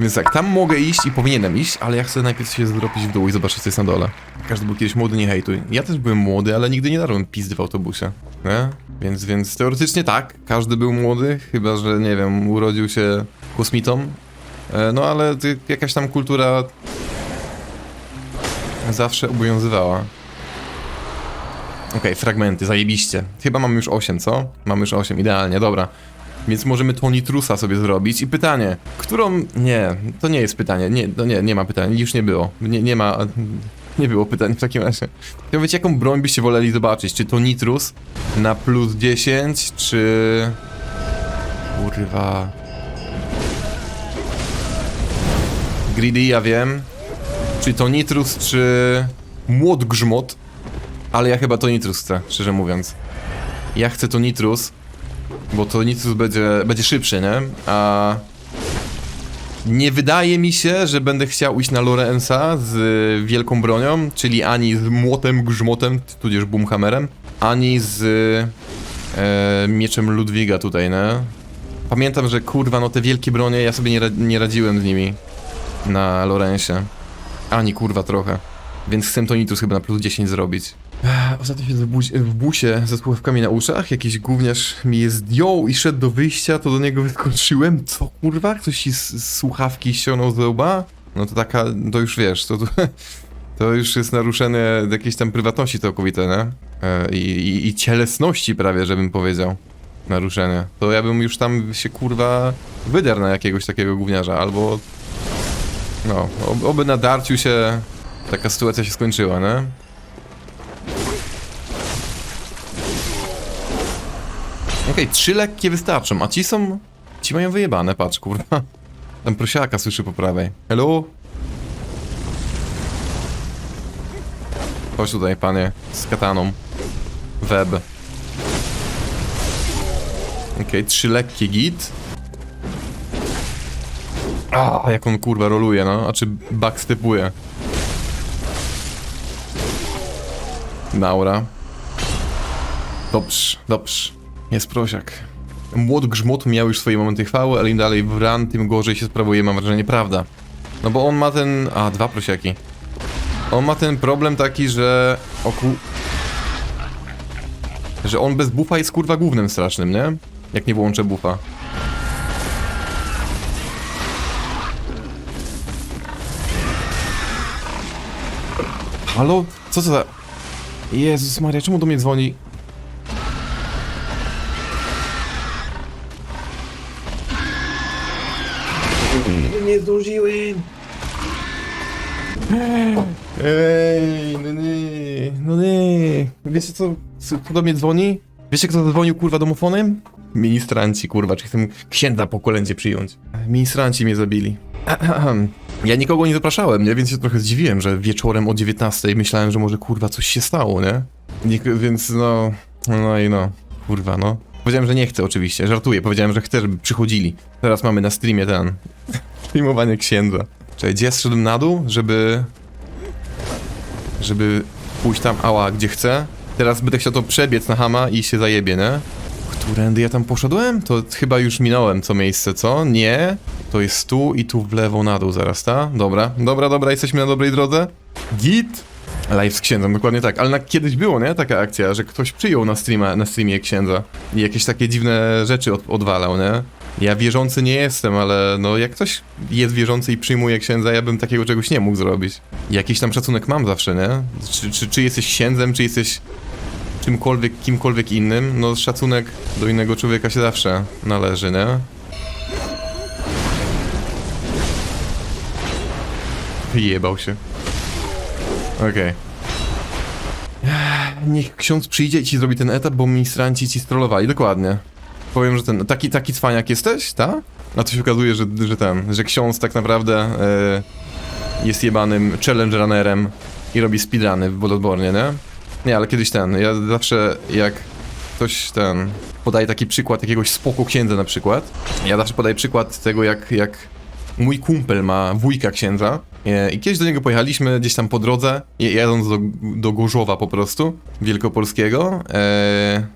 Więc tak, tam mogę iść i powinienem iść, ale ja chcę najpierw się zdropić w dół i zobaczyć, co jest na dole. Każdy był kiedyś młody, nie hejtuj. Ja też byłem młody, ale nigdy nie darłem pizdy w autobusie, nie? Więc, więc teoretycznie tak, każdy był młody, chyba, że, nie wiem, urodził się kosmitą. E, No ale jakaś tam kultura zawsze obowiązywała. Okej, fragmenty, zajebiście. Chyba mamy już 8, co? Mamy już 8, idealnie, dobra. Więc możemy Tonitrusa sobie zrobić. I pytanie, którą... Nie, to nie jest pytanie. Nie, to nie, nie ma pytań. Już nie było. Nie, nie ma... Nie było pytań w takim razie. Chciałbym wiedzieć, jaką broń byście woleli zobaczyć? Czy Tonitrus na plus 10, czy... Kurwa... Greedy, ja wiem. Czy Tonitrus, czy... Młot Grzmot. Ale ja chyba Tonitrus chcę, szczerze mówiąc. Ja chcę Tonitrus, bo Tonitrus będzie, będzie szybszy, nie? A... Nie wydaje mi się, że będę chciał iść na Lorenza z y, wielką bronią, czyli ani z młotem, grzmotem, tudzież boomhammerem, ani z e, mieczem Ludwiga tutaj, nie? Pamiętam, że kurwa, no te wielkie bronie, ja sobie nie, ra nie radziłem z nimi na Lorenzie. Ani kurwa trochę. Więc chcę Tonitrus chyba na plus 10 zrobić. Ostatnio siedzę w, busie ze słuchawkami na uszach, jakiś gówniarz mi je zdjął i szedł do wyjścia, to do niego wyskoczyłem. Co kurwa? Ktoś ci słuchawki ściągnął z łba? No to taka, to już wiesz, to, to, już jest naruszenie jakiejś tam prywatności całkowite, nie? I, i, I cielesności prawie, żebym powiedział. Naruszenie. To ja bym już tam się kurwa wydarł na jakiegoś takiego gówniarza, albo... No, ob- oby na darciu się taka sytuacja się skończyła, nie? Okej, trzy lekkie wystarczą, a ci są... Ci mają wyjebane, patrz, kurwa. Tam prosiaka słyszy po prawej. Hello? Chodź tutaj, panie, z kataną. Web. Okej, trzy lekkie git. A, jak on kurwa roluje, no. A czy backstepuje. Naura. Dobrze, dobrze. Jest prosiak. Młot grzmot miał już swoje momenty chwały, ale im dalej w ran, tym gorzej się sprawuje, mam wrażenie, prawda. No bo on ma ten... A, dwa prosiaki. On ma ten problem taki, że... Oku... Że on bez bufa jest kurwa głównym strasznym, nie? Jak nie włączę bufa. Halo? Co to za... Jezus Maria, czemu do mnie dzwoni? Nie zdążyłem! Ej, no nie, no nie. Wiecie co, kto do mnie dzwoni? Wiecie kto zadzwonił kurwa domofonem? Ministranci kurwa, czy chcę księdza po kolędzie przyjąć. Ministranci mnie zabili. Ja nikogo nie zapraszałem, nie? Więc się trochę zdziwiłem, że wieczorem o 19 myślałem, że może kurwa coś się stało, nie? Nik- więc no, no i no, kurwa no. Powiedziałem, że nie chcę oczywiście, żartuję, powiedziałem, że chcę, żeby przychodzili. Teraz mamy na streamie ten, streamowanie księdza. Czekaj, gdzie zszedłem na dół, żeby... Żeby pójść tam, ała, gdzie chcę. Teraz będę chciał to przebiec na hama i się zajebie, nie? Którędy ja tam poszedłem? To chyba już minąłem co miejsce, co? Nie. To jest tu i tu w lewo na dół zaraz, ta? Dobra, dobra, dobra, jesteśmy na dobrej drodze. Git. Live z księdzem, dokładnie tak. Ale na, kiedyś było, nie? Taka akcja, że ktoś przyjął na, streama, na streamie księdza i jakieś takie dziwne rzeczy od, odwalał, nie? Ja wierzący nie jestem, ale no jak ktoś jest wierzący i przyjmuje księdza, ja bym takiego czegoś nie mógł zrobić. Jakiś tam szacunek mam zawsze, nie? Czy, czy, czy jesteś księdzem, czy jesteś czymkolwiek, kimkolwiek innym, no szacunek do innego człowieka się zawsze należy, nie? Wyjebał się. Okej. Niech ksiądz przyjdzie i ci zrobi ten etap, bo ministranci ci strollowali, dokładnie. Powiem, że ten, taki, taki cwaniak jesteś, ta? A to się okazuje, że, że ten, że ksiądz tak naprawdę e, jest jebanym challenge runnerem i robi speedruny w Bloodborne, nie? Nie, ale kiedyś ten, ja zawsze jak ktoś ten podaje taki przykład jakiegoś spoko księdza na przykład, ja zawsze podaję przykład tego jak, jak mój kumpel ma wujka księdza i kiedyś do niego pojechaliśmy gdzieś tam po drodze, jadąc do, do Gorzowa po prostu, wielkopolskiego. E,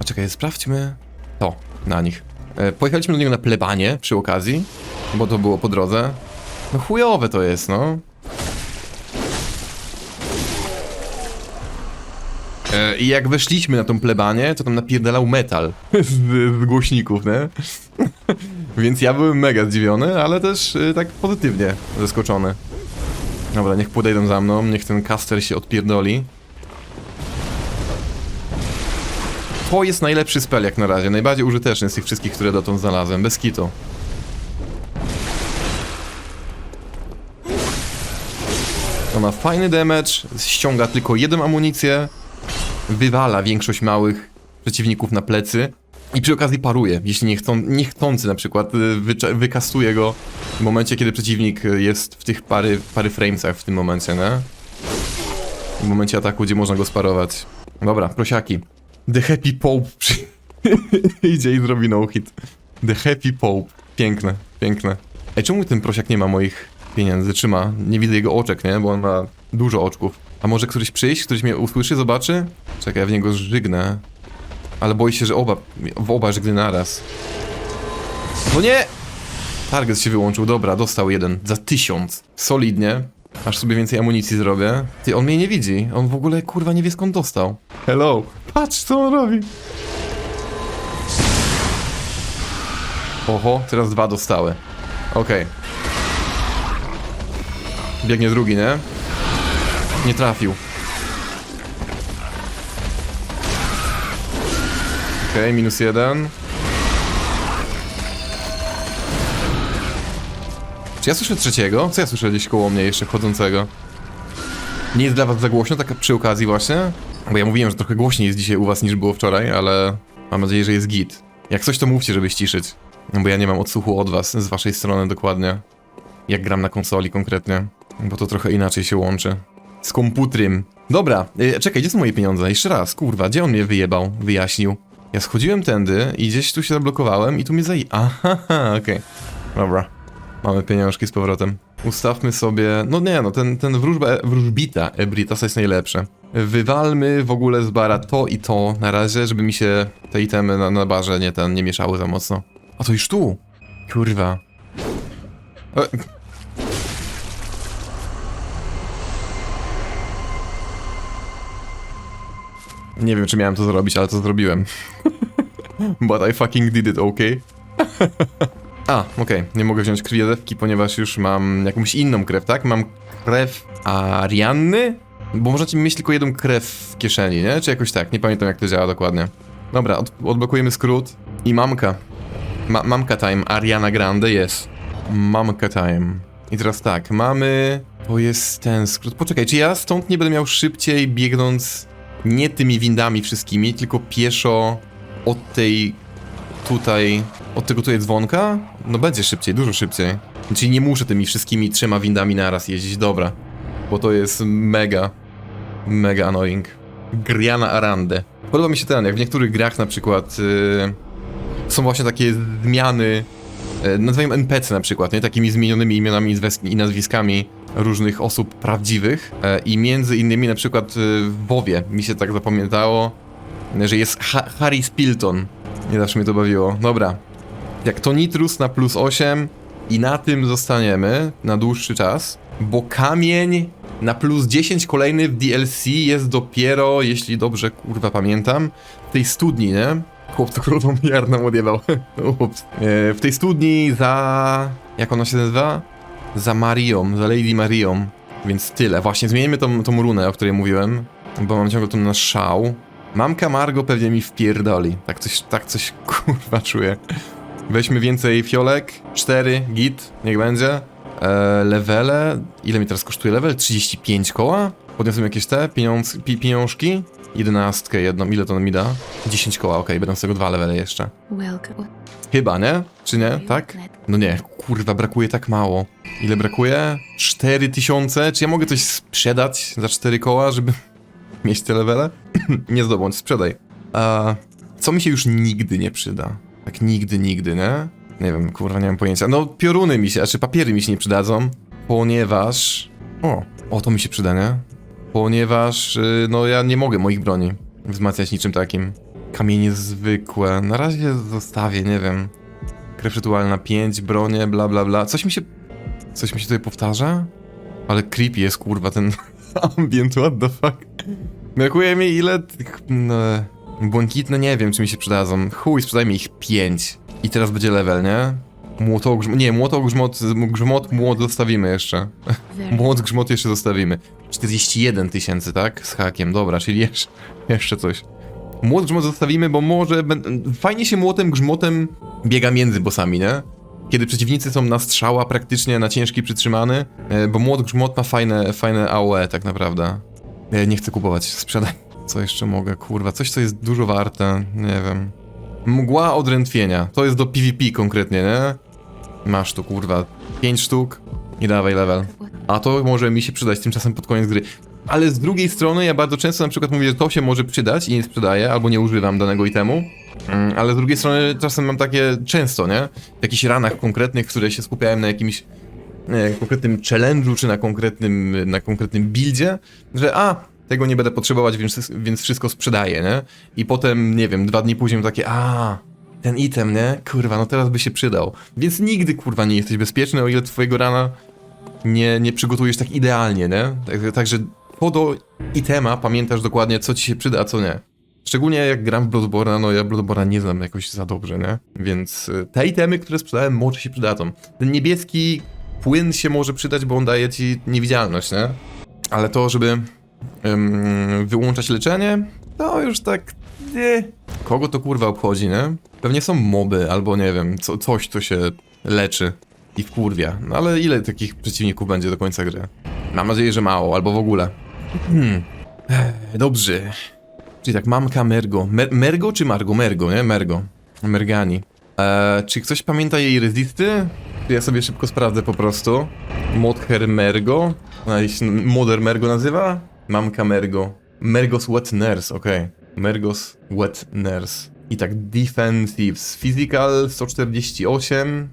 a czekaj, sprawdźmy to na nich. E, pojechaliśmy do niego na plebanie przy okazji bo to było po drodze. No chujowe to jest, no. E, I jak weszliśmy na tą plebanię, to tam napierdalał metal z, z głośników, nie? Więc ja byłem mega zdziwiony, ale też y, tak pozytywnie zaskoczony. Dobra, niech podejdą za mną, niech ten caster się odpierdoli. To jest najlepszy spell jak na razie, najbardziej użyteczny z tych wszystkich, które dotąd znalazłem, bez kitu. To ma fajny damage, ściąga tylko jedną amunicję, wywala większość małych przeciwników na plecy i przy okazji paruje, jeśli niechcą, niechcący na przykład y, wykastuje go w momencie, kiedy przeciwnik jest w tych pary, pary framesach w tym momencie, nie? W momencie ataku, gdzie można go sparować. Dobra, prosiaki. The Happy Pope przy... idzie i zrobi no hit. The Happy Pope. Piękne, piękne. Ej, czemu ten prosiak nie ma moich pieniędzy? Trzyma. Nie widzę jego oczek, nie? Bo on ma dużo oczków. A może któryś przyjść, któryś mnie usłyszy, zobaczy? Czekaj, ja w niego żygnę. Ale boję się, że oba, w oba żygny naraz. No nie! Target się wyłączył, dobra, dostał jeden. Za tysiąc. Solidnie. Aż sobie więcej amunicji zrobię. Ty, on mnie nie widzi. On w ogóle, kurwa, nie wie skąd dostał. Hello. Patrz, co on robi. Oho, teraz dwa dostały. Okej. Biegnie drugi, nie? Nie trafił. Okej, minus jeden. Czy ja słyszę trzeciego? Co ja słyszę gdzieś koło mnie jeszcze chodzącego? Nie jest dla was za głośno, tak przy okazji właśnie? Bo ja mówiłem, że trochę głośniej jest dzisiaj u was niż było wczoraj, ale mam nadzieję, że jest git. Jak coś to mówcie, żeby ściszyć. No bo ja nie mam odsłuchu od was, z waszej strony dokładnie. Jak gram na konsoli konkretnie. Bo to trochę inaczej się łączy. Z komputrem. Dobra, y, czekaj, gdzie są moje pieniądze? Jeszcze raz, kurwa, gdzie on mnie wyjebał? Wyjaśnił. Ja schodziłem tędy i gdzieś tu się zablokowałem i tu mnie zaj... Aha, okej. Dobra. Mamy pieniążki z powrotem. Ustawmy sobie... No nie, no ten, ten wróżba, wróżbita Ebritas jest najlepsze. Wywalmy w ogóle z bara to i to na razie, żeby mi się te itemy na, na barze nie, ten, nie mieszały za mocno. A to już tu! Kurwa. E, Nie wiem, czy miałem to zrobić, ale to zrobiłem. But I fucking did it, okay? A, okej, nie mogę wziąć krwiodewki, ponieważ już mam jakąś inną krew, tak? Mam krew Arianny? Bo możecie mieć tylko jedną krew w kieszeni, nie? Czy jakoś tak? Nie pamiętam jak to działa dokładnie. Dobra, od odblokujemy skrót. I mamka. Ma mamka time, Ariana Grande jest. Mamka time. I teraz tak, mamy... To jest ten skrót. Poczekaj, czy ja stąd nie będę miał szybciej biegnąc nie tymi windami wszystkimi, tylko pieszo od tej tutaj, od tego tutaj dzwonka? No będzie szybciej, dużo szybciej. Czyli nie muszę tymi wszystkimi trzema windami naraz jeździć, dobra. Bo to jest mega, mega annoying. Griana Arande. Podoba mi się ten, jak w niektórych grach na przykład yy, są właśnie takie zmiany, nazwijmy NPC na przykład, nie? Takimi zmienionymi imionami i nazwisk- i nazwiskami różnych osób prawdziwych e, i między innymi na przykład y, w WoWie mi się tak zapamiętało, że jest ha Harry Spilton. Nie zawsze mnie to bawiło. Dobra. Jak to Nitrus na plus 8 i na tym zostaniemy na dłuższy czas, bo kamień na plus 10 kolejny w DLC jest dopiero, jeśli dobrze kurwa pamiętam, w tej studni, nie? Chłop to królową odjebał. Ups. E, w tej studni za... jak ona się nazywa? Za Marią, za Lady Marią. Więc tyle. Właśnie, zmienimy tą, tą runę, o której mówiłem, bo mam ciągle tu na szał. Mamka Margo pewnie mi wpierdoli. Tak coś, tak coś kurwa czuję. Weźmy więcej fiolek. 4, git, niech będzie. Eee, levele. Ile mi teraz kosztuje level? 35 koła? Podniosłem jakieś te pieniądz, pi, pieniążki. Jedenastkę jedną, ile to mi da? 10 koła, okej, będą z tego dwa levele jeszcze. Chyba, nie? Czy nie? Tak? No nie, kurwa, brakuje tak mało. Ile brakuje? 4000? Czy ja mogę coś sprzedać za 4 koła, żeby mieć te levele? nie zdobądź, sprzedaj. A co mi się już nigdy nie przyda? Tak nigdy, nigdy, nie? Nie wiem, kurwa, nie mam pojęcia. No, pioruny mi się, czy papiery mi się nie przydadzą, ponieważ... O, o, to mi się przyda, nie? Ponieważ, y, no, ja nie mogę moich broni wzmacniać niczym takim. Kamienie zwykłe. Na razie zostawię, nie wiem. Krew rytualna 5, bronie, bla bla bla. Coś mi się... Coś mi się tutaj powtarza? Ale creepy jest kurwa ten ambient, what the fuck. Brakuje mi ile tych... No, błękitne nie wiem czy mi się przydadzą. Chuj, sprzedajmy ich 5. I teraz będzie level, nie? Młoto, grzmot... Nie, młoto, grzmot, grzmot, młot zostawimy jeszcze. Młot, grzmot jeszcze zostawimy. 41 tysięcy, tak? Z hakiem, dobra, czyli jeszcze, jeszcze coś. Młot, grzmot zostawimy, bo może... Fajnie się młotem, grzmotem biega między bossami, nie? Kiedy przeciwnicy są na strzała praktycznie, na ciężki przytrzymany, e, bo młot, grzmot ma fajne, fajne AOE tak naprawdę. E, Nie chcę kupować, sprzedaj. Co jeszcze mogę, kurwa, coś co jest dużo warte, nie wiem. Mgła odrętwienia, to jest do PvP konkretnie, nie? Masz tu, kurwa, 5 sztuk i dawaj level. A to może mi się przydać tymczasem pod koniec gry. Ale z drugiej strony ja bardzo często na przykład mówię, że to się może przydać i nie sprzedaję, albo nie używam danego itemu. Mm, Ale z drugiej strony czasem mam takie często, nie? W jakichś ranach konkretnych, które się skupiałem na jakimś e, konkretnym challenge'u, czy na konkretnym, na konkretnym buildzie, że a, tego nie będę potrzebować, więc, więc wszystko sprzedaję, nie? I potem, nie wiem, dwa dni później takie, a, ten item, nie? Kurwa, no teraz by się przydał. Więc nigdy, kurwa, nie jesteś bezpieczny, o ile twojego rana nie, nie przygotujesz tak idealnie, nie? Tak- Także po do itema pamiętasz dokładnie, co ci się przyda, a co nie. Szczególnie jak gram w Bloodborne'a, no ja Bloodborne'a nie znam jakoś za dobrze, nie? Więc y, te itemy, które sprzedałem, może się przydadzą. Ten niebieski płyn się może przydać, bo on daje ci niewidzialność, nie? Ale to, żeby ym, wyłączać leczenie, to już tak... Nie. Kogo to kurwa obchodzi, nie? Pewnie są moby, albo nie wiem, co, coś, co się leczy i wkurwia. No ale ile takich przeciwników będzie do końca gry? Mam nadzieję, że mało, albo w ogóle. Hmm. Dobrze. Czyli tak, mamka Mergo. Mer Mergo czy Margo? Mergo, nie? Mergo. Mergani. Eee, czy ktoś pamięta jej rezisty? Czy Ja sobie szybko sprawdzę po prostu. Modher Mergo. Ona się Mother Mergo nazywa? Mamka Mergo. Mergos Wet Nurse, okej. Mergos Wet Nurse. I tak, Defensives. Physical 148.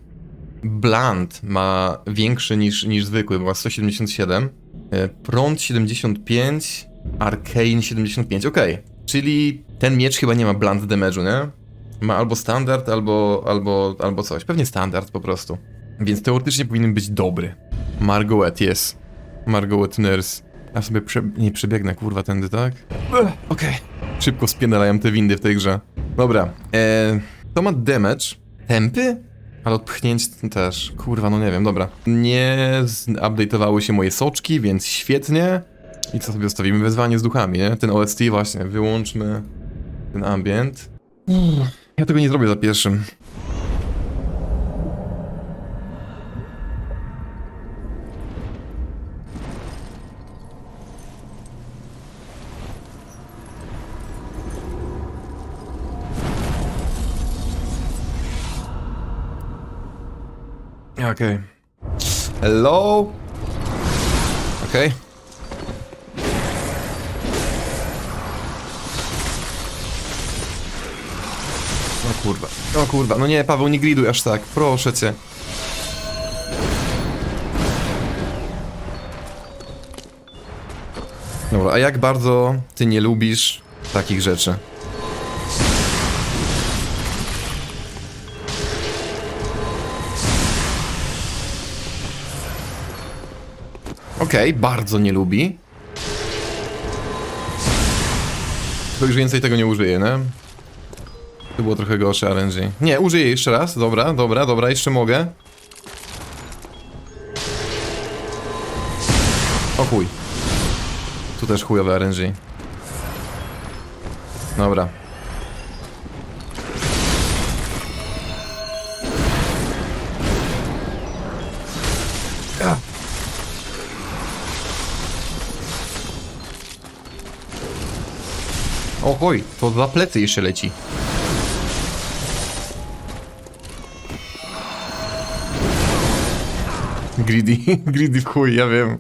Blunt ma większy niż, niż zwykły, bo ma 177. E, Prąd 75. Arcane 75, okej. Czyli ten miecz chyba nie ma blunt damage'u, nie? Ma albo standard, albo, albo, albo coś. Pewnie standard po prostu. Więc teoretycznie powinien być dobry. Margoet jest. Margoet Nurse. Ja sobie prze... nie przebiegnę, kurwa, tędy, tak? Okej. Szybko spienalają te windy w tej grze. Dobra. Eee, to ma damage. Tempy? Ale odpchnięć też. Kurwa, no nie wiem, dobra. Nie update'owały się moje soczki, więc świetnie. I co sobie zostawimy? Wezwanie z duchami, nie? Ten OST właśnie, wyłączmy ten ambient. Ja tego nie zrobię za pierwszym. Okej. Hello? Okej. O kurwa, o kurwa, no nie, Paweł, nie griduj aż tak, proszę cię. Dobra, a jak bardzo ty nie lubisz takich rzeczy? Okej, bardzo nie lubi. To już więcej tego nie użyje, nie? To było trochę gorsze RNG. Nie, użyję jeszcze raz. Dobra, dobra, dobra, jeszcze mogę. O chuj. Tu też chujowe RNG. Dobra. O chuj, to dwa plecy jeszcze leci. Greedy, greedy w chuj, ja wiem.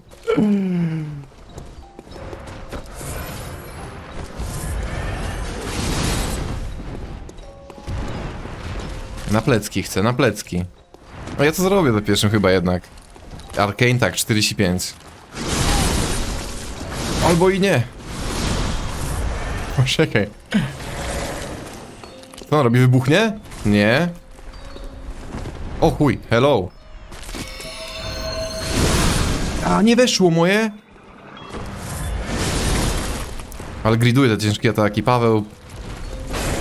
Na plecki chcę, na plecki. A ja to zrobię za pierwszym chyba jednak. Arcane tak, 45. Albo i nie. Poczekaj. Co on robi? Wybuchnie? Nie. O chuj, hello. A, nie weszło moje? Ale griduje te ciężkie ataki. Paweł,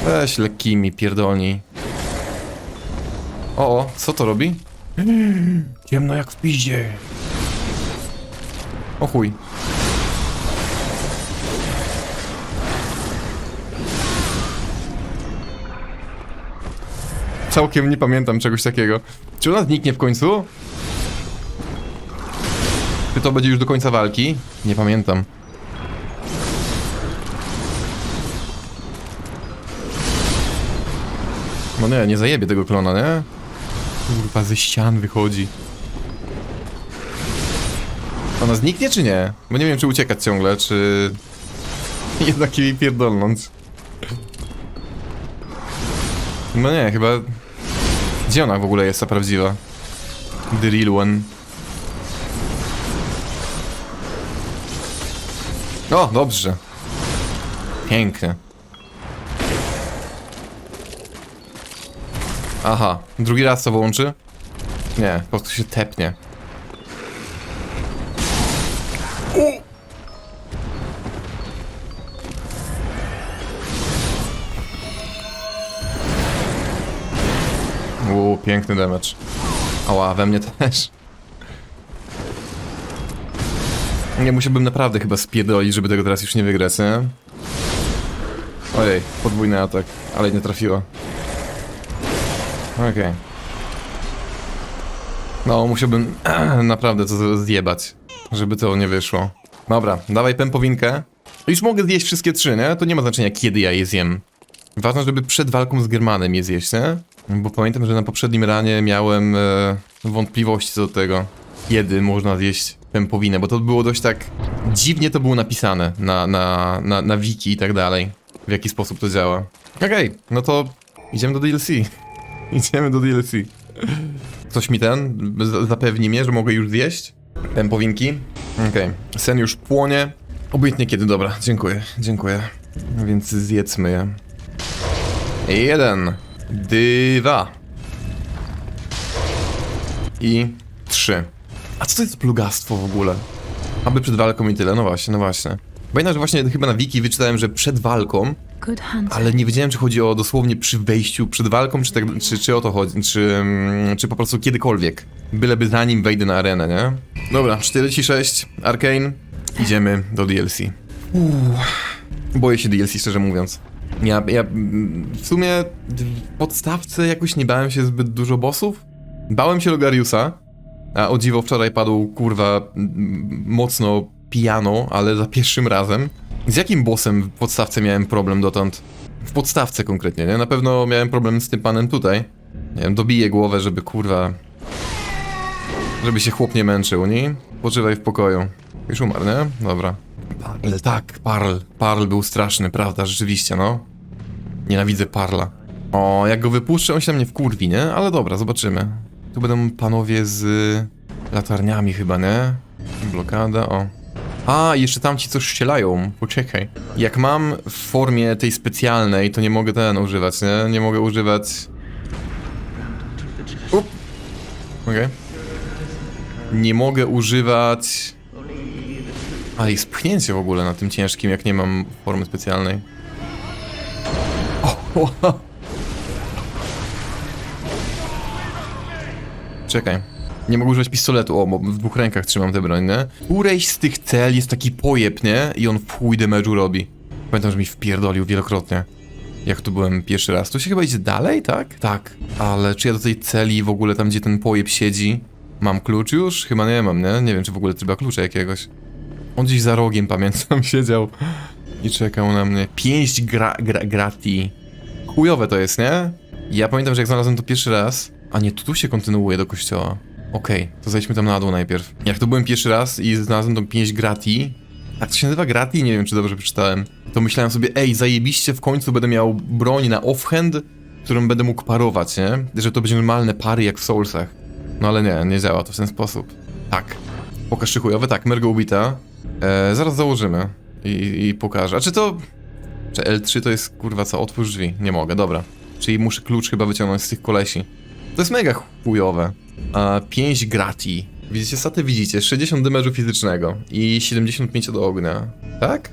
weź lekkimi, pierdolni. O, o, co to robi? Ciemno jak w piździe. O chuj. Całkiem nie pamiętam czegoś takiego. Czy ona zniknie w końcu? Czy to będzie już do końca walki? Nie pamiętam. No nie, nie zajebie tego klona, nie? Kurwa, ze ścian wychodzi. Ona zniknie czy nie? Bo nie wiem, czy uciekać ciągle, czy... Jednak jej pierdolnąć. No nie, chyba... Gdzie ona w ogóle jest ta prawdziwa? The real one. O, dobrze. Pięknie. Aha, drugi raz to włączy? Nie, po prostu się tepnie. Piękny damage. Ała, we mnie też. Nie musiałbym naprawdę chyba spierdolić, żeby tego teraz już nie wygrać, nie? Ojej, podwójny atak, ale nie trafiła. Okej. No, musiałbym naprawdę to zjebać, żeby to nie wyszło. Dobra, dawaj pępowinkę. Już mogę zjeść wszystkie trzy, nie? To nie ma znaczenia, kiedy ja je zjem. Ważne, żeby przed walką z Germanem je zjeść, nie? Bo pamiętam, że na poprzednim ranie miałem e, wątpliwości co do tego, kiedy można zjeść pępowinę, bo to było dość tak... Dziwnie to było napisane na, na, na, na wiki i tak dalej, w jaki sposób to działa. Okej, no to idziemy do DLC. Idziemy do DLC. Ktoś mi ten zapewni mnie, że mogę już zjeść pępowinki. Okej, sen już płonie. Obojętnie kiedy, dobra, dziękuję, dziękuję. Więc zjedzmy je. Jeden, dwa i trzy. A co to jest plugastwo w ogóle? Aby przed walką i tyle, no właśnie, no właśnie. Pamiętam, że właśnie chyba na wiki wyczytałem, że przed walką, ale nie wiedziałem, czy chodzi o dosłownie przy wejściu przed walką, czy, tak, czy, czy o to chodzi, czy, mm, czy po prostu kiedykolwiek. Byleby zanim wejdę na arenę, nie? Dobra, 46, Arcane, idziemy do DLC. Uff, boję się DLC, szczerze mówiąc. Ja, ja w sumie w podstawce jakoś nie bałem się zbyt dużo bossów. Bałem się Logariusa, a o dziwo wczoraj padł kurwa mocno pijano, ale za pierwszym razem. Z jakim bossem w podstawce miałem problem dotąd? W podstawce konkretnie, nie? Na pewno miałem problem z tym panem tutaj. Nie wiem, dobiję głowę, żeby kurwa... Żeby się chłop nie męczył, nie? Poczywaj w pokoju. Już umarł, nie? Dobra. Parl, tak, Parl. Parl był straszny, prawda? Rzeczywiście, no. Nienawidzę Parla. O, jak go wypuszczę, on się na mnie wkurwi, nie? Ale dobra, zobaczymy. Tu będą panowie z latarniami chyba, nie? Blokada, o. A, jeszcze tamci coś strzelają. Poczekaj. Jak mam w formie tej specjalnej, to nie mogę ten używać, nie? Nie mogę używać... Up. Okej. Nie mogę używać... Ale jest pchnięcie w ogóle na tym ciężkim, jak nie mam formy specjalnej. O. Czekaj. Nie mogę używać pistoletu, o, bo w dwóch rękach trzymam tę broń, nie? Którejś z tych cel jest taki pojeb, nie? I on w chuj damage'u robi. Pamiętam, że mi wpierdolił wielokrotnie. Jak tu byłem pierwszy raz. Tu się chyba idzie dalej, tak? Tak. Ale czy ja do tej celi w ogóle tam, gdzie ten pojeb siedzi, mam klucz już? Chyba nie mam, nie? Nie wiem, czy w ogóle trzeba klucza jakiegoś. On gdzieś za rogiem, pamiętam, siedział i czekał na mnie. Pięść gra, gra, grati. Chujowe to jest, nie? Ja pamiętam, że jak znalazłem to pierwszy raz... A nie, tu, się kontynuuje do kościoła. Okej, to zejdźmy tam na dół najpierw. Jak tu byłem pierwszy raz i znalazłem tą pięść grati... Tak to się nazywa grati? Nie wiem, czy dobrze przeczytałem. To myślałem sobie, ej, zajebiście, w końcu będę miał broń na offhand, którą będę mógł parować, nie? Że to będzie normalne pary jak w Soulsach. No ale nie, nie działa to w ten sposób. Tak. Pokaż chujowe? Tak, Mergo ubita. E, zaraz założymy. I, I pokażę. A czy to... Czy L3 to jest kurwa co? Otwórz drzwi. Nie mogę, dobra. Czyli muszę klucz chyba wyciągnąć z tych kolesi. To jest mega chujowe. A 5 grati. Widzicie, staty widzicie, 60 damage'u fizycznego i 75 od ognia. Tak?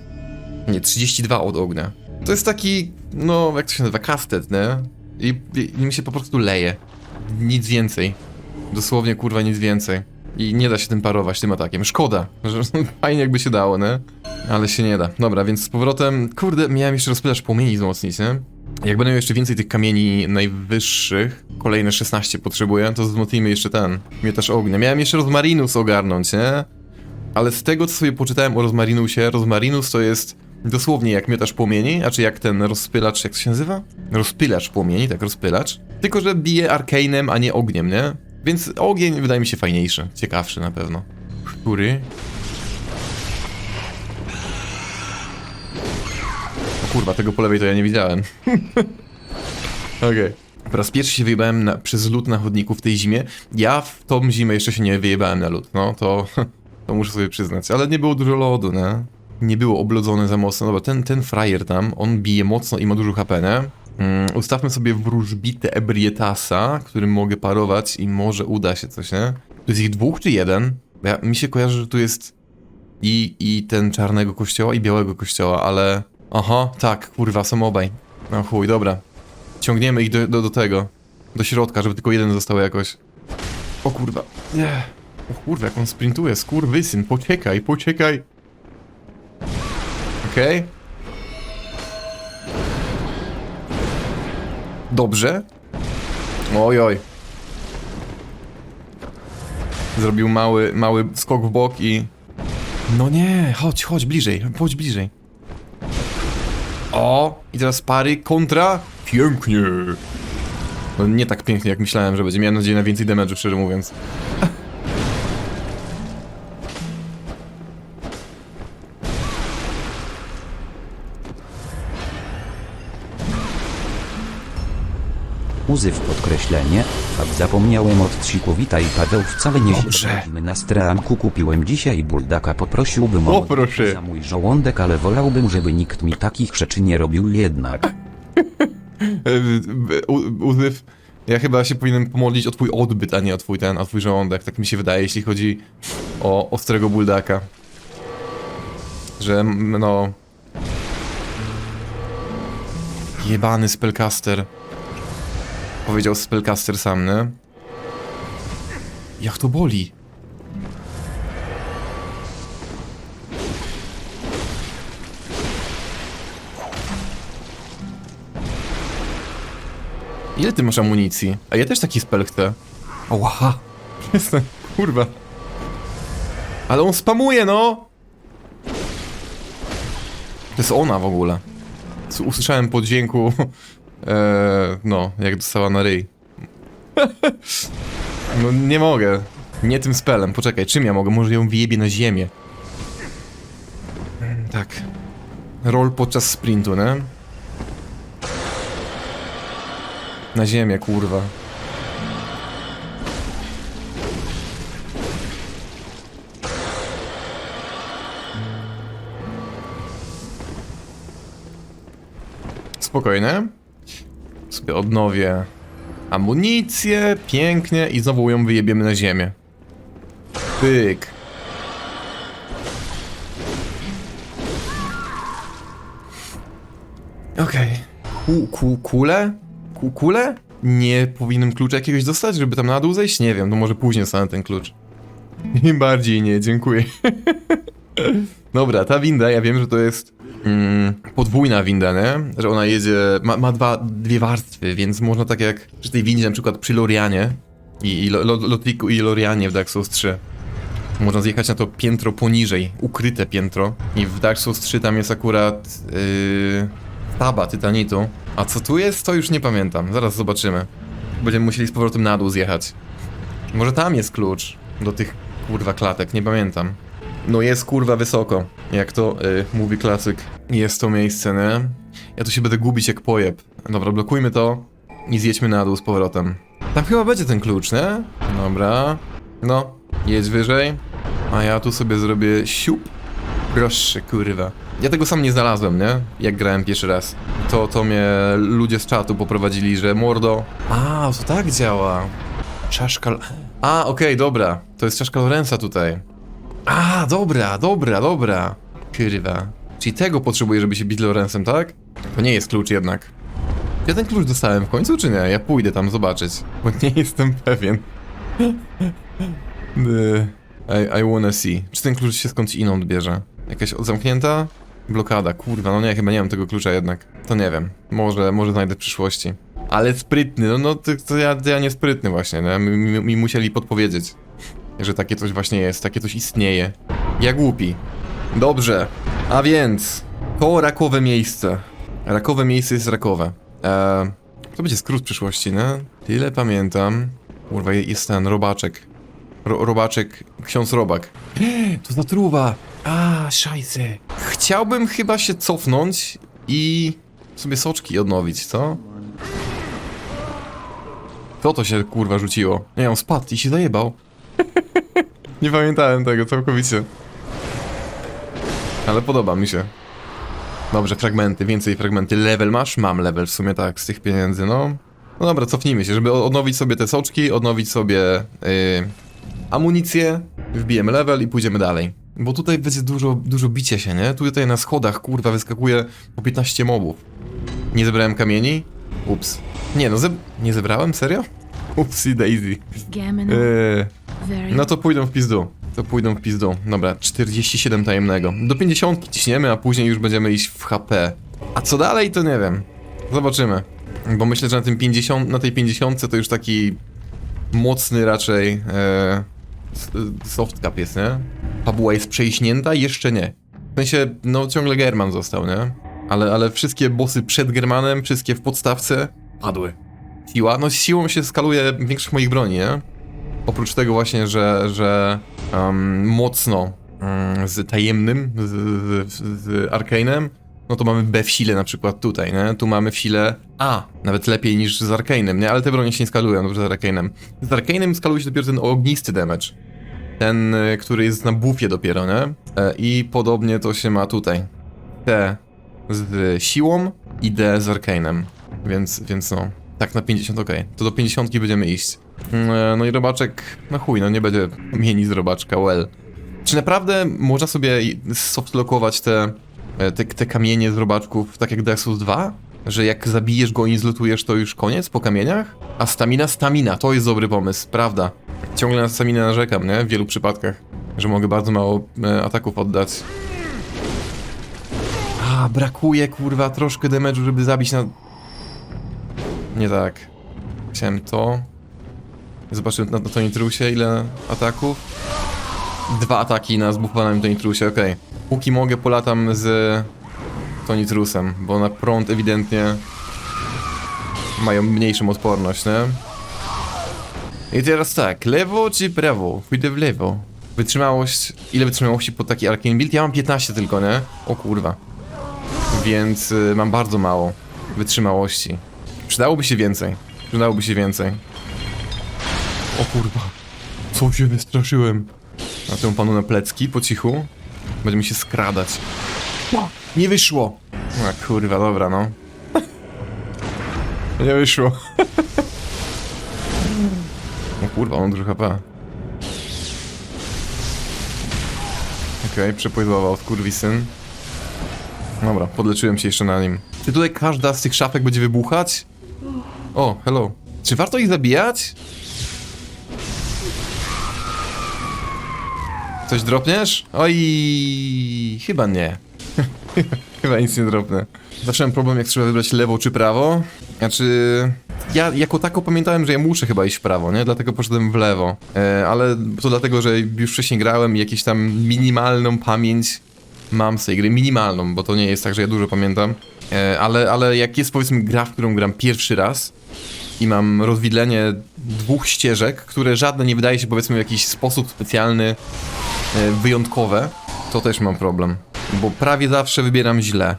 Nie, 32 od ognia. To jest taki, no, jak to się nazywa, kastet, nie? I, i, i mi się po prostu leje. Nic więcej. Dosłownie, kurwa, nic więcej. I nie da się tym parować, tym atakiem. Szkoda, że fajnie jakby się dało, nie? Ale się nie da. Dobra, więc z powrotem, kurde, miałem jeszcze rozpylacz płomieni wzmocnić, nie? Jak będę miał jeszcze więcej tych kamieni najwyższych, kolejne 16 potrzebuję, to wzmocnijmy jeszcze ten, miotacz ognia. Miałem jeszcze rozmarinus ogarnąć, nie? Ale z tego, co sobie poczytałem o rozmarinusie, rozmarinus to jest dosłownie jak miotacz płomieni, a czy jak ten rozpylacz, jak to się nazywa? Rozpylacz płomieni, tak, rozpylacz. Tylko, że bije arkanem, a nie ogniem, nie? Więc ogień wydaje mi się fajniejszy, ciekawszy na pewno. Który? O kurwa, tego po lewej to ja nie widziałem. Okej. Po raz pierwszy się wyjebałem na, przez lód na chodniku w tej zimie. Ja w tą zimę jeszcze się nie wyjebałem na lód, no to, to muszę sobie przyznać. Ale nie było dużo lodu, nie? Nie było oblodzone za mocno. Dobra, ten, ten frajer tam, on bije mocno i ma dużo HP, nie? Mm, ustawmy sobie wróżbitę Ebrietasa, którym mogę parować i może uda się coś, nie? To jest ich dwóch czy jeden? Ja, mi się kojarzy, że tu jest i, i ten czarnego kościoła i białego kościoła, ale... Aha, tak, kurwa, są obaj. No chuj, dobra. Ciągniemy ich do, do, do tego. Do środka, żeby tylko jeden został jakoś. O kurwa. Nie. O kurwa, jak on sprintuje. Skurwysyn, poczekaj, poczekaj. Okej. Dobrze. Oj, oj. Zrobił mały, mały skok w bok i... No nie, chodź, chodź bliżej, chodź bliżej. O, i teraz pary kontra. Pięknie. No nie tak pięknie jak myślałem, że będzie. Miałem nadzieję na więcej damage'u, szczerze mówiąc. Uzyw podkreślenie, fakt zapomniałem od Ciku witaj Paweł wcale nie się na streamku kupiłem dzisiaj buldaka poprosiłbym O, o proszę. za mój żołądek ale wolałbym żeby nikt mi takich rzeczy nie robił jednak. E, u- Uzyw, ja chyba się powinienem pomodlić o twój odbyt, a nie o twój ten, o twój żołądek. Tak mi się wydaje, jeśli chodzi o ostrego buldaka. Że, no... Jebany spellcaster. Powiedział spellcaster sam, nie? Jak to boli? Ile ty masz amunicji? A ja też taki spell chcę. Ała! Jestem, kurwa. Ale on spamuje, no! To jest ona w ogóle. Co Usłyszałem po dźwięku, e, no, jak dostała na ryj. no nie mogę. Nie tym spelem, poczekaj, czym ja mogę? Może ją wyjebie na ziemię. Tak. Roll podczas sprintu, nie? Na ziemię, kurwa. Spokojnie. Odnowię amunicję, pięknie i znowu ją wyjebiemy na ziemię. Pyk. Okej. Ku, ku, kule? Ku, kule? Nie powinienem klucza jakiegoś dostać, żeby tam na dół zejść? Nie wiem, to może później dostanę ten klucz. Im bardziej nie, dziękuję. Dobra, ta winda, ja wiem, że to jest mm, podwójna winda, nie? Że ona jedzie, ma, ma dwa, dwie warstwy, więc można tak jak przy tej windzie na przykład przy Lorianie i, i lo, lo, Lotliku i Lorianie w Dark Souls 3. Można zjechać na to piętro poniżej, ukryte piętro. I w Dark Souls 3 tam jest akurat yy, taba tytanitu. A co tu jest, to już nie pamiętam. Zaraz zobaczymy. Będziemy musieli z powrotem na dół zjechać. Może tam jest klucz do tych kurwa klatek, nie pamiętam. No jest kurwa wysoko, jak to y, mówi klasyk. Jest to miejsce, nie? Ja tu się będę gubić jak pojeb. Dobra, blokujmy to i zjedźmy na dół z powrotem. Tam chyba będzie ten klucz, nie? Dobra. No, jedź wyżej. A ja tu sobie zrobię siup Proszę, kurwa. Ja tego sam nie znalazłem, nie? Jak grałem pierwszy raz. To, to mnie ludzie z czatu poprowadzili, że mordo... A, to tak działa. Czaszka... A, okej, dobra. To jest czaszka Lorenza tutaj. A, dobra, dobra, dobra. Kurwa. Czyli tego potrzebuję, żeby się bić Lorenzem, tak? To nie jest klucz jednak. Ja ten klucz dostałem w końcu, czy nie? Ja pójdę tam zobaczyć, bo nie jestem pewien. The... I, I wanna see. Czy ten klucz się skądś inąd bierze? Jakaś zamknięta? Blokada, kurwa, no nie, chyba nie mam tego klucza jednak. To nie wiem. Może, może znajdę w przyszłości. Ale sprytny, no, no to, to ja, to ja nie sprytny właśnie, nie? Mi, mi, mi musieli podpowiedzieć, że takie coś właśnie jest, takie coś istnieje. Ja głupi. Dobrze, a więc to rakowe miejsce. Rakowe miejsce jest rakowe. Eee, to będzie skrót przyszłości, nie? Tyle pamiętam. Kurwa, jest ten robaczek. Ro robaczek, ksiądz robak. To zatruwa! A, szajse. Chciałbym chyba się cofnąć i sobie soczki odnowić, co? Co to się kurwa rzuciło? Nie, on spadł i się zajebał. Nie pamiętałem tego całkowicie. Ale podoba mi się. Dobrze, fragmenty, więcej fragmenty. Level masz? Mam level w sumie tak, z tych pieniędzy, no. No dobra, cofnijmy się, żeby odnowić sobie te soczki, odnowić sobie yy, amunicję, wbijemy level i pójdziemy dalej. Bo tutaj będzie dużo, dużo bicia się, nie? Tutaj na schodach, kurwa, wyskakuje po 15 mobów. Nie zebrałem kamieni? Ups. Nie no, zeb nie zebrałem? Serio? Ups i daisy. Yy, Very no to pójdą w pizdu. To pójdą w pizdu. Dobra, 47 tajemnego. Do 50 ciśniemy, a później już będziemy iść w HP. A co dalej, to nie wiem. Zobaczymy. Bo myślę, że na tym 50, na tej 50 to już taki mocny raczej e, soft cap jest, nie? Fabuła jest przeiśnięta? Jeszcze nie. W sensie, no ciągle German został, nie? Ale, ale wszystkie bossy przed Germanem, wszystkie w podstawce padły. Siła? No siłą się skaluje większość moich broni, nie? Oprócz tego właśnie, że, że um, mocno um, z tajemnym, z, z, z Arkane'em, no to mamy B w sile na przykład tutaj, nie? Tu mamy w sile A, nawet lepiej niż z Arkane'em, nie? Ale te bronie się nie skalują dobrze z Arkane'em. Z Arkane'em skaluje się dopiero ten ognisty damage. Ten, y, który jest na buffie dopiero, nie? E, I podobnie to się ma tutaj. T z siłą i D z Arkane'em. Więc, więc no, tak na 50 okej. To do 50 będziemy iść. Mm, e, No i robaczek, no chuj, no nie będzie mieni z robaczka, well. Czy naprawdę można sobie softlockować te, e, te, te kamienie z robaczków, tak jak Souls 2? Że jak zabijesz go i zlutujesz, to już koniec po kamieniach? A stamina? Stamina, to jest dobry pomysł, prawda. Ciągle na staminę narzekam, nie? W wielu przypadkach. Że mogę bardzo mało e, ataków oddać. A, brakuje, kurwa, troszkę damage'u, żeby zabić na... Nie tak. Chciałem to. Zobaczymy na, na Tonitrusie ile ataków. Dwa ataki na zbufowanym Tonitrusie, okej. Póki mogę, polatam z Tonitrusem, bo na prąd ewidentnie mają mniejszą odporność, nie? I teraz tak, lewo czy prawo? Pójdę w lewo. Wytrzymałość, ile wytrzymałości pod taki arcane build? Ja mam 15 tylko, nie? O kurwa. Więc y, mam bardzo mało wytrzymałości. Przydałoby się więcej. Przydałoby się więcej. O kurwa. Co się wystraszyłem? Na tę panu na plecki po cichu. Będzie mi się skradać. Nie wyszło! A kurwa, dobra no. Nie wyszło. O kurwa, on dużo HP. Okej, przepływował skurwisyn. Dobra, podleczyłem się jeszcze na nim. Czy tutaj każda z tych szafek będzie wybuchać? O, hello. Czy warto ich zabijać? Coś dropniesz? Oj, chyba nie. chyba nic nie dropnę. Zawsze mam problem, jak trzeba wybrać lewo czy prawo. Znaczy, ja jako tako pamiętałem, że ja muszę chyba iść w prawo, nie? Dlatego poszedłem w lewo. E, ale to dlatego, że już wcześniej grałem i jakieś tam minimalną pamięć mam z tej gry. Minimalną, bo to nie jest tak, że ja dużo pamiętam. E, ale, ale jak jest powiedzmy gra, w którą gram pierwszy raz, i mam rozwidlenie dwóch ścieżek, które żadne nie wydaje się powiedzmy w jakiś sposób specjalny, e, wyjątkowe, to też mam problem. Bo prawie zawsze wybieram źle.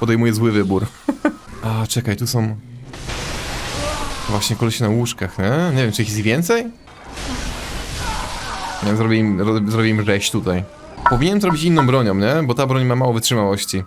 Podejmuję zły wybór. A, czekaj, tu są... Właśnie kolesie na łóżkach, nie? Nie wiem, czy ich jest więcej? Ja zrobię im, ro, zrobię im rzeź tutaj. Powinienem to robić inną bronią, nie? Bo ta broń ma mało wytrzymałości.